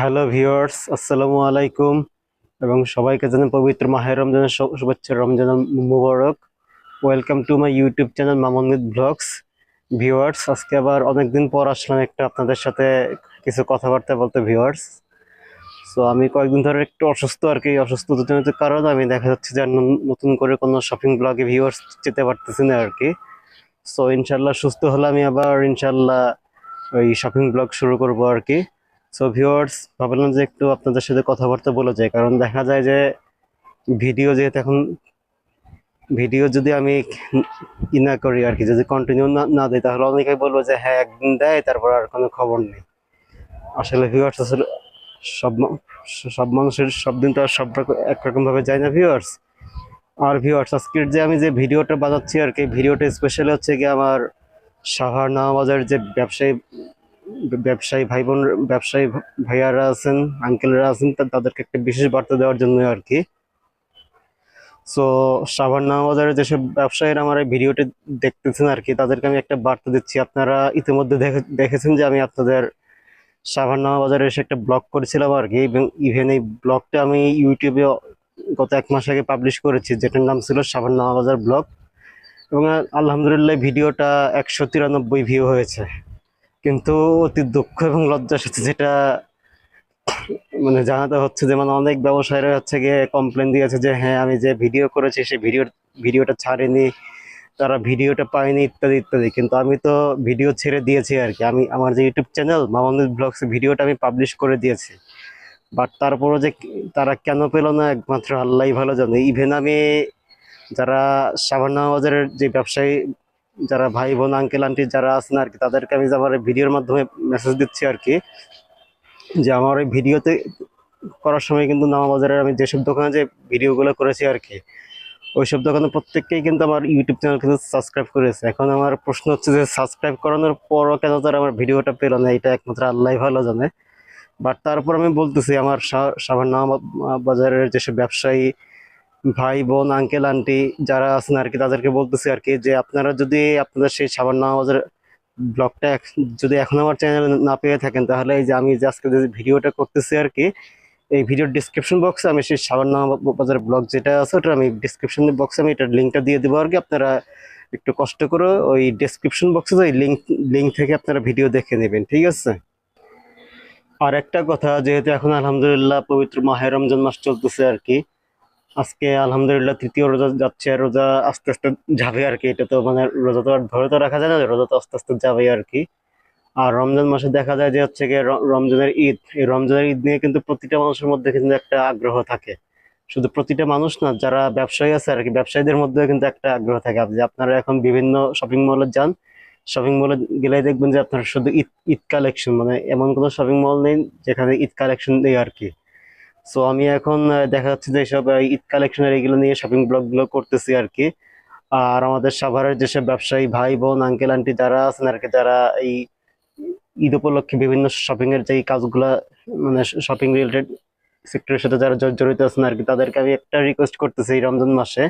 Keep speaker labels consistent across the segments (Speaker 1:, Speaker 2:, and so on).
Speaker 1: Hello viewers, আসসালামু আলাইকুম। এবং সবাইকে জানাই পবিত্র মাহের রমজানের শুভেচ্ছা, রমজান মুবারক। Welcome to my YouTube channel মামনিদ blogs viewers আজকে আবার অনেকদিন পর আসলাম একটা আপনাদের সাথে কিছু কথাবার্তা বলতে ভিউয়ার্স সো আমি কয়েকদিন ধরে একটু অসুস্থ আর কি, অসুস্থতাজনিত কারণ আমি দেখা যাচ্ছে যে নতুন করে কোনো শপিং ব্লগে ভিউয়ার্স যেতে পারতেছি না আর কি। সো ইনশাল্লাহ সুস্থ হলে আমি আবার ইনশাল্লাহ ওই শপিং ব্লগ শুরু করব আর কি। সো ভিউয়ার্স ভাবলাম যে একটু আপনাদের সাথে কথাবার্তা বলে যায়। কারণ দেখা যায় যে ভিডিও যেহেতু এখন ভিডিও যদি আমি ই না করি আর কি, যদি কন্টিনিউ না না দিই, তাহলে অনেকেই বলব যে হ্যাঁ একদিন দেয়, তারপর আর কোনো খবর নেই। আসলে ভিউয়ার্স আসলে সব সব মানুষের সব দিন তো আর সব রকম একরকম ভাবে যায় না ভিউয়ার্স আর ভিউয়ার্স আজকের যে আমি যে ভিডিওটা বানাচ্ছি আর কি ভিডিওটা স্পেশালি হচ্ছে কি আমার সাভার নামাবাজার যে ব্যবসায়ী ব্যবসায়ী ভাই বোন ব্যবসায়ী ভাইয়ারা আছেন আঙ্কেলরা আছেন তাদেরকে একটা বিশেষ বার্তা দেওয়ার জন্য আর কি। সো সাভার নামাবাজারের যেসব ব্যবসায়ীরা আমার এই ভিডিওটি দেখতেছেন আর কি, তাদেরকে আমি একটা বার্তা দিচ্ছি। আপনারা ইতিমধ্যে দেখে- দেখেছেন যে আমি আপনাদের সাভার নামাবাজারে এসে একটা ব্লগ করেছিলাম আর কি, এবং ইভেন এই ব্লগটা আমি ইউটিউবে গত এক মাস আগে পাবলিশ করেছি, যেটার নাম ছিল সাভার নামাবাজার ব্লগ। এবং আলহামদুলিল্লাহ ভিডিওটা একশো তিরানব্বই ভিউ হয়েছে। কিন্তু অতি দুঃখ এবং লজ্জার সাথে যেটা মানে জানাতে হচ্ছে যে মানে অনেক ব্যবসায়ীরা হচ্ছে গিয়ে কমপ্লেন দিয়েছে যে হ্যাঁ আমি যে ভিডিও করেছি সেই ভিডিও ভিডিওটা ছাড়েনি, তারা ভিডিওটা পায়নি ইত্যাদি ইত্যাদি। কিন্তু আমি তো ভিডিও ছেড়ে দিয়েছি আর কি। আমি, আমার যে ইউটিউব চ্যানেল মামুদ ব্লগস ভিডিওটা আমি পাবলিশ করে দিয়েছি। বাট তারপরও যে তারা কেন পেল না, একমাত্র আল্লাহই ভালো জানে। ইভেন আমি যারা সাবান্না বাজারের যে ব্যবসায়ী যারা ভাই বোন আঙ্কেল আন্টি যারা আছেন আর কি, তাদেরকে আমি আমার ভিডিওর মাধ্যমে মেসেজ দিচ্ছি আর কি, যে আমার ওই ভিডিওতে করার সময় কিন্তু নামাবাজারের আমি যেসব দোকানে যে ভিডিওগুলো করেছি আর কি, ওইসব দোকানে প্রত্যেককেই কিন্তু আমার ইউটিউব চ্যানেল কিন্তু সাবস্ক্রাইব করেছে। এখন আমার প্রশ্ন হচ্ছে যে সাবস্ক্রাইব করানোর পরও কেন তারা আমার ভিডিওটা পেল না? এটা একমাত্র আল্লাহ ভালো জানে। বাট তারপর আমি বলতেছি, আমার সাভার বাজারের যেসব ব্যবসায়ী ভাই, বোন আঙ্কেল আন্টি যারা আছেন আর কি তাদেরকে বলতেছি আর কি যে আপনারা যদি আপনাদের সেই সাবান নামাজের ব্লগটা যদি এখন আমার চ্যানেলে না পেয়ে থাকেন, তাহলে এই যে আমি যে আজকে যে ভিডিওটা করতেছি আর কি এই ভিডিওর ডিসক্রিপশন বক্সে আমি সেই সাবান বাজার ব্লগ যেটা আছে, ওটা আমি ডিসক্রিপশন বক্সে আমি এটার লিঙ্কটা দিয়ে দেবো আর কি আপনারা একটু কষ্ট করে ওই ডিসক্রিপশন বক্সে ওই লিঙ্ক লিঙ্ক থেকে আপনারা ভিডিও দেখে নেবেন, ঠিক আছে? আর একটা কথা, যেহেতু এখন আলহামদুলিল্লাহ পবিত্র মাহে রমজান মাস চলতেছে আর কি আজকে আলহামদুলিল্লাহ তৃতীয় রোজা যাচ্ছে, রোজা আস্তে আস্তে যাবে আর কি। এটা তো মানে রোজা তো আর ধরে তো রাখা যায় না, রোজা তো আস্তে আস্তে যাবে আর কি। আর রমজান মাসে দেখা যায় যে হচ্ছে গিয়ে রমজানের ঈদ, এই রমজানের ঈদ নিয়ে কিন্তু প্রতিটা মানুষের মধ্যে কিন্তু একটা আগ্রহ থাকে। শুধু প্রতিটা মানুষ না, যারা ব্যবসায়ী আছে আর কি, ব্যবসায়ীদের মধ্যেও কিন্তু একটা আগ্রহ থাকে। যে আপনারা এখন বিভিন্ন শপিং মলে যান শপিং মলে গেলে দেখবেন যে আপনার শুধু ঈদ ঈদ কালেকশন মানে এমন কোনো শপিং মল নেই যেখানে ঈদ কালেকশন নেই আর কি। সো আমি এখন দেখা যাচ্ছে যে সব ঈদ কালেকশনের এগুলো নিয়ে শপিং ব্লগগুলো করতেছি আর কি। আর আমাদের সাভারের যেসব ব্যবসায়ী ভাই, বোন আঙ্কেল আন্টি যারা আছেন আর কি, যারা এই ঈদ উপলক্ষে বিভিন্ন শপিং এর যে কাজগুলা মানে শপিং রিলেটেড সেক্টরের সাথে যারা জড়িত আছেন আর কি, তাদেরকে আমি একটা রিকোয়েস্ট করতেছি এই রমজান মাসে।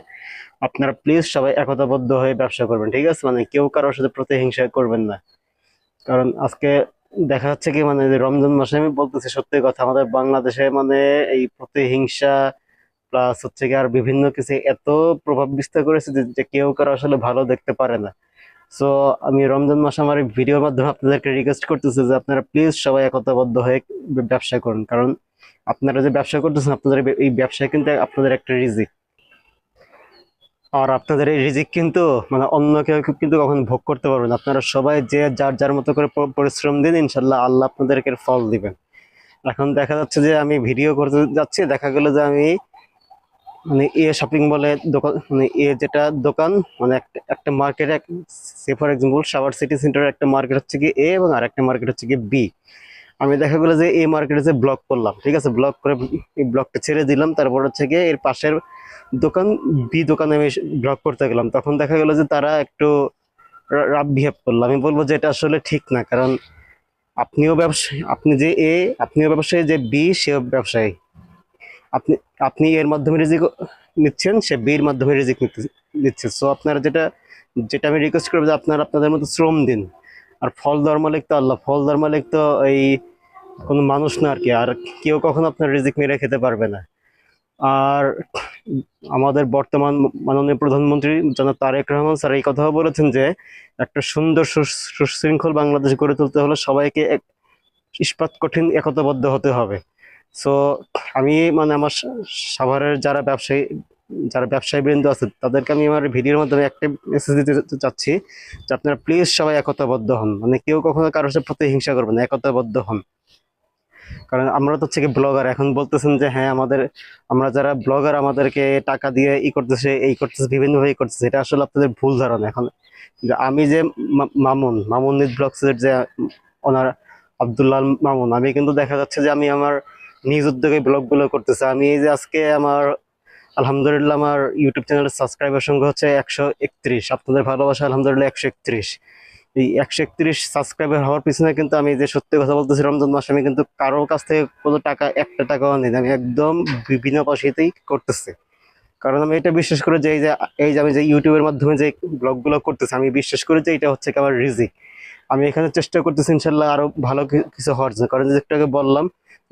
Speaker 1: আপনারা প্লিজ সবাই একতাবদ্ধ হয়ে ব্যবসা করবেন, ঠিক আছে? মানে কেউ কারোর সাথে প্রতিহিংসা করবেন না। কারণ আজকে দেখা যাচ্ছে কি মানে রমজান মাসে আমি বলতেছি সত্যি কথা, আমাদের বাংলাদেশে মানে এই প্রতিহিংসা প্লাস হচ্ছে কি আর বিভিন্ন কিছু এত প্রভাব বিস্তার করেছে যে কেউ কারও আসলে ভালো দেখতে পারে না। সো আমি রমজান মাসে আমার এই ভিডিওর মাধ্যমে আপনাদেরকে রিকোয়েস্ট করতেছি যে, আপনারা প্লিজ সবাই একতাবদ্ধ হয়ে ব্যবসা করুন। কারণ আপনারা যে ব্যবসা করতেছেন, আপনাদের এই ব্যবসায় কিন্তু আপনাদের একটা রিজিক। আর আপনাদের এই রিজিক কিন্তু মানে অন্য কেউ কিন্তু কখনো ভোগ করতে পারবেন আপনারা সবাই যে যার যার মতো করে পরিশ্রম দিন ইনশাল্লাহ আল্লাহ আপনাদেরকে ফল দিবেন। এখন দেখা যাচ্ছে যে আমি ভিডিও করতে যাচ্ছি, দেখা গেল যে আমি মানে এ শপিং মলে দোকান মানে এ যেটা দোকান মানে একটা মার্কেটে say for example Savar city সেন্টারের একটা মার্কেট হচ্ছে কি এ এবং আর একটা মার্কেট হচ্ছে কি বি। আমি দেখা গেলো যে এই মার্কেটে যে ব্লক করলাম, ঠিক আছে? ব্লক করে এই ব্লকটা ছেড়ে দিলাম, তারপর হচ্ছে গিয়ে এর পাশের দোকান বি দোকানে আমি ব্লক করতে গেলাম। তখন দেখা গেলো যে তারা একটু রাফ বিহেভ করল। আমি বলব যে এটা আসলে ঠিক না, কারণ আপনিও ব্যবসায়ী আপনি যে এ আপনিও ব্যবসায়ী, যে বি সেও ব্যবসায়ী। আপনি আপনি এর মাধ্যমে রিজিক নিচ্ছেন, সে বির মাধ্যমে রিজিক নিচ্ছে। সো আপনারা যেটা যেটা আমি রিকোয়েস্ট করব যে আপনারা আপনাদের মতো শ্রম দিন। আর ফল দেওয়ার মালিক তো আল্লাহ ফল দেওয়ার মালিক তো এই কোনো মানুষ না আর কি, আর কেউ কখনো আপনার রিজিক মেরে খেতে পারবে না। আর আমাদের বর্তমান মাননীয় প্রধানমন্ত্রী জনাব তারেক রহমান স্যার এই কথাও বলেছেন যে, একটা সুন্দর সুশৃঙ্খল বাংলাদেশ গড়ে তুলতে হলে সবাইকে এক ইস্পাত কঠিন একতাবদ্ধ হতে হবে। সো আমি মানে আমার সাভারের যারা ব্যবসায়ী যারা ব্যবসায়ী বৃন্দ আছে, তাদেরকে আমি আমার ভিডিওর মাধ্যমে একটা মেসেজ দিতে চাচ্ছি যে আপনারা প্লিজ সবাই একতাবদ্ধ হন। মানে কেউ কখনো কারোর সাথে হিংসা করবেন একতাবদ্ধ হন। কারণ আমরা তো হচ্ছে ব্লগার এখন বলতেছেন যে হ্যাঁ আমাদের, আমরা যারা ব্লগার আমাদেরকে টাকা দিয়ে ই করতেছে, এই করতেছে বিভিন্ন ভাবে করতেছে, এটা আসলে আপনাদের ভুল ধারণা এখন। আমি যে মামুন মামুন ব্লগসের যে, ওনার আব্দুল্লাহ মামুন, আমি কিন্তু দেখা যাচ্ছে যে আমি আমার নিজ উদ্যোগে ব্লগগুলো করতেছি। আমি এই যে আজকে আমার, আলহামদুলিল্লাহ আমার ইউটিউব চ্যানেলের সাবস্ক্রাইবার সংখ্যা হচ্ছে একশো একত্রিশ। আপনাদের ভালোবাসা আলহামদুলিল্লাহ একশো একত্রিশ। এই একশো একত্রিশ সাবস্ক্রাইবার হওয়ার পিছনে কিন্তু আমি যে সত্যি কথা বলতেছি, রমজান মাসে আমি কিন্তু কারোর কাছ থেকে কোনো টাকা, একটা টাকাও নেই। আমি একদম বিভিন্ন পয়সাতেই করতেছি। কারণ আমি এটা বিশ্বাস করি যে এই যে এই যে আমি যে ইউটিউবের মাধ্যমে যে ব্লগগুলো করতেছি, আমি বিশ্বাস করি যে এটা হচ্ছে আমার রিজিক। আমি এখানে চেষ্টা করতেছি ইনশাল্লাহ আরও ভালো কিছু হওয়ার জন্য। কারণ যে একটু বললাম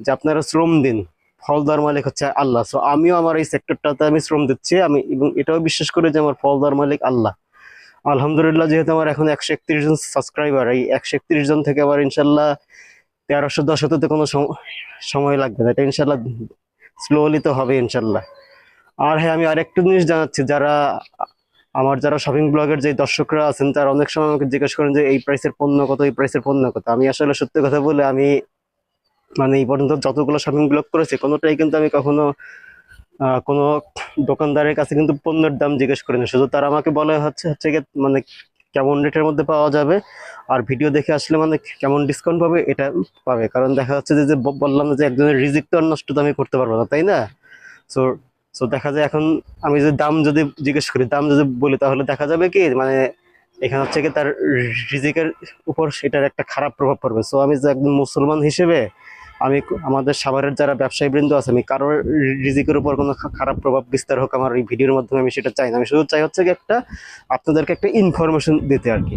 Speaker 1: যে আপনারা শ্রম দিন। ফল দেওয়ার মালিক হচ্ছে আল্লাহ। সো আমিও আমার এই সেক্টরটাতে আমি শ্রম দিচ্ছি। আমি, এবং এটাও বিশ্বাস করি যে আমার ফল দেওয়ার মালিক আল্লাহ। আলহামদুলিল্লাহ, যেহেতু আমার এখন একশো একত্রিশ জন সাবস্ক্রাইবার এই একশো একত্রিশ জন থেকে আবার ইনশাল্লাহ তেরোশো দশ হতে কোনো সময় লাগবে না। এটা ইনশাল্লাহ স্লোলি তো হবে ইনশাল্লাহ। আর হ্যাঁ আমি আরেকটা জিনিস জানাচ্ছি, যারা, আমার যারা শপিং ব্লগের যে দর্শকরা আছেন, তারা অনেক সময় আমাকে জিজ্ঞেস করেন যে, এই প্রাইসের পণ্য কত? এই প্রাইসের পণ্য কত? আমি আসলে সত্যি কথা বলে, আমি মানে এই পর্যন্ত যতগুলো শপিং ব্লগ করেছি, কোনোটাই কিন্তু আমি কখনো কোনো দোকানদারের কাছে কিন্তু পণ্যের দাম জিজ্ঞেস করিনি। শুধু তারা আমাকে বলে হচ্ছে হচ্ছে মানে কেমন রেটের মধ্যে পাওয়া যাবে, আর ভিডিও দেখে আসলে মানে কেমন ডিসকাউন্ট পাবে এটা পাবে। কারণ দেখা যাচ্ছে যে যে বললাম যে একজনের রিজিক তো আর নষ্ট আমি করতে পারব না, তাই না? সো সো দেখা যায় এখন আমি যদি দাম যদি জিজ্ঞেস করি, দাম যদি বলি, তাহলে দেখা যাবে কি মানে এখানে হচ্ছে কি তার রিজিকের উপর সেটার একটা খারাপ প্রভাব পড়বে। সো আমি যে একজন মুসলমান হিসেবে আমি আমাদের সাভারের যারা ব্যবসায়ী বৃন্দ আছে, আমি কারোর রিজিকের উপর কোনো খারাপ প্রভাব বিস্তার হোক আমার এই ভিডিওর মাধ্যমে আমি সেটা চাই না। আমি শুধু চাই হচ্ছে কি একটা আপনাদেরকে একটা ইনফরমেশন দিতে আর কি।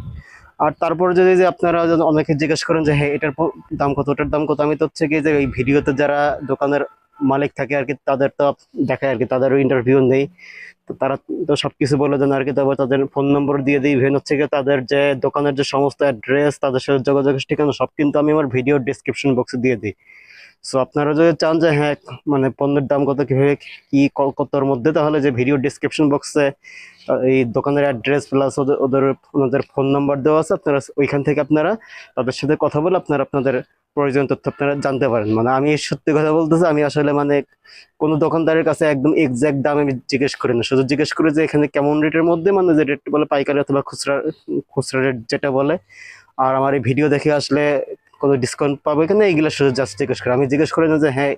Speaker 1: আর তারপরে যদি যে আপনারা অনেকে জিজ্ঞেস করেন যে হ্যাঁ এটার দাম কত? ওটার দাম কত? আমি তো হচ্ছে কি যে এই ভিডিওতে যারা দোকানের মালিক থাকে আর কি, তাদের তো দেখায় আর কি, তাদেরও ইন্টারভিউ নেই। তো তারা তো সব কিছু বলে দেন আর কি তবে তাদের ফোন নম্বর দিয়ে দিই ইভেন হচ্ছে কি তাদের যে দোকানের যে সমস্ত অ্যাড্রেস তাদের সাথে যোগাযোগের ঠিকানা, সব কিন্তু আমি আমার ভিডিও ডিসক্রিপশন বক্সে দিয়ে দিই। সো আপনারা যদি চান যে হ্যাঁ মানে পণ্যের দাম কত, কীভাবে, ক- কতর মধ্যে, তাহলে যে ভিডিও ডিসক্রিপশন বক্সে এই দোকানের অ্যাড্রেস প্লাস ওদের ওদের ওনাদের ফোন নাম্বার দেওয়া আছে, আপনারা ওইখান থেকে আপনারা তাদের সাথে কথা বলে আপনারা আপনাদের প্রয়োজন তথ্য আপনারা জানতে পারেন। মানে আমি সত্যি কথা বলতেছি, আমি আসলে মানে কোনো দোকানদারের কাছে একদম এক্সাক্ট দাম আমি জিজ্ঞেস করি না। শুধু জিজ্ঞেস করি যে এখানে কেমন রেটের মধ্যে মানে যে রেট বলে পাইকারি অথবা খুচরা খুচরা রেট যেটা বলে। আর আমার এই ভিডিও দেখে আসলে কোনো ডিসকাউন্ট পাবে কিনা, এইগুলো শুধু জাস্ট জিজ্ঞেস করি। আমি জিজ্ঞেস করি না যে হ্যাঁ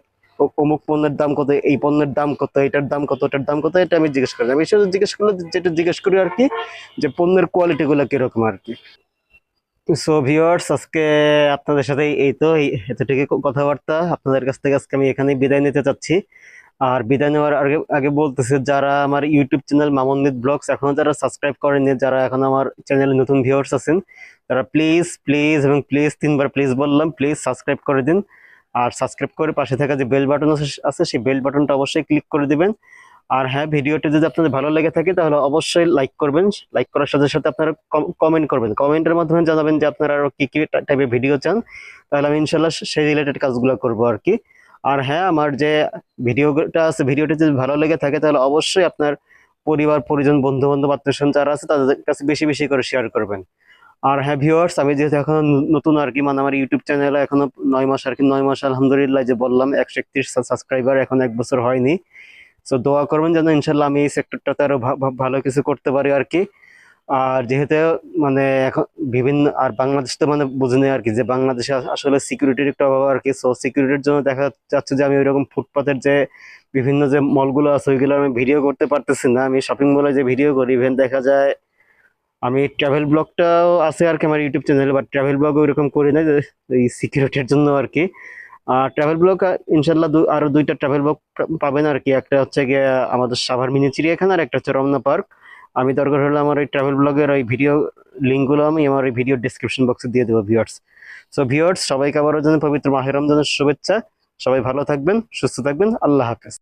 Speaker 1: অমুক পণ্যের দাম কত, এই পণ্যের দাম কত, এটার দাম কত এটার দাম কত, এটা আমি জিজ্ঞেস করি আমি শুধু জিজ্ঞেস করলে, যেটা জিজ্ঞেস করি আর কি, যে পণ্যের কোয়ালিটি গুলো কীরকম আর কি। সো ভিউয়ার্স আজকে আপনাদের সাথে এই তো এতটুকু কথাবার্তা। আপনাদের কাছ থেকে আজকে আমি এখানে বিদায় নিতে চাচ্ছি। আর বিদায় নেওয়ার আগে আগে বলতেছি, যারা আমার ইউটিউব চ্যানেল মামন্দিত ব্লগস এখনও যারা সাবস্ক্রাইব করেননি, যারা এখন আমার চ্যানেলে নতুন ভিউয়ার্স আছেন, তারা প্লিজ প্লিজ এবং প্লিজ তিনবার প্লিজ বললাম প্লিজ সাবস্ক্রাইব করে দিন। আর সাবস্ক্রাইব করে পাশে থাকা যে বেল বাটন আছে সেই বেল বাটনটা অবশ্যই ক্লিক করে দিবেন। আর হ্যাঁ ভিডিওটি যদি আপনাদের ভালো লেগে থাকে, তাহলে অবশ্যই লাইক করবেন। লাইক করার সাথে সাথে আপনারা কমেন্ট করবেন। কমেন্টের মাধ্যমে জানাবেন যে আপনারা আরও কি কি টাইপের ভিডিও চান। তাহলে আমি ইনশাল্লাহ সেই রিলেটেড কাজগুলো করব আর কি। আর হ্যাঁ আমার যে ভিডিওটা আছে, ভিডিওটি যদি ভালো লেগে থাকে, তাহলে অবশ্যই আপনার পরিবার, পরিজন বন্ধু বান্ধব আত্মীয় যারা আছে, তাদের কাছে বেশি বেশি করে শেয়ার করবেন। আর হ্যাঁ ভিউয়ার্স আমি যেহেতু এখন নতুন আর কি মানে আমার ইউটিউব চ্যানেলে এখনও নয় মাস আর কি, নয় মাস, আলহামদুলিল্লাহ, যে বললাম, একশো একত্রিশ সাবস্ক্রাইবার এখন এক বছর হয়নি। সো দোয়া করবেন যেন ইনশাল্লাহ আমি এই সেক্টরটাতে আরও ভা- ভা- ভালো কিছু করতে পারি আর কি। আর যেহেতু মানে এখন বিভিন্ন, আর বাংলাদেশ তো মানে বুঝিনি আর কি, যে বাংলাদেশে আসলে সিকিউরিটির একটা অভাব আর কি। সো সিকিউরিটির জন্য দেখা যাচ্ছে যে আমি ওইরকম ফুটপাতের যে বিভিন্ন যে মলগুলো আছে, ওইগুলো আমি ভিডিও করতে পারতেছি না। আমি শপিং মলে যে ভিডিও করি ইভেন দেখা যায় আমি ট্রাভেল ব্লগটাও আছে আর কি আমার ইউটিউব চ্যানেলে বাট ট্রাভেল ব্লগ ওইরকম করি না যে, এই সিকিউরিটির জন্য আর কি। আর ট্রাভেল ব্লক ইনশাল্লাহ আরও আরও দুইটা ট্রাভেল ব্লক পাবেন আর কি। একটা হচ্ছে গিয়ে আমাদের সাভার মিনি চিড়িয়াখানা আর একটা হচ্ছে রমনা পার্ক। আমি দরকার হলে আমার এই ট্রাভেল ব্লগের ওই ভিডিও লিঙ্কগুলো আমি আমার এই ভিডিও ডিসক্রিপশন বক্সে দিয়ে দেবো ভিওর্স সো ভিওর্স সবাইকে আবারও যেন পবিত্র মাহের রমজানের শুভেচ্ছা। সবাই ভালো থাকবেন, সুস্থ থাকবেন। আল্লাহ হাফেজ।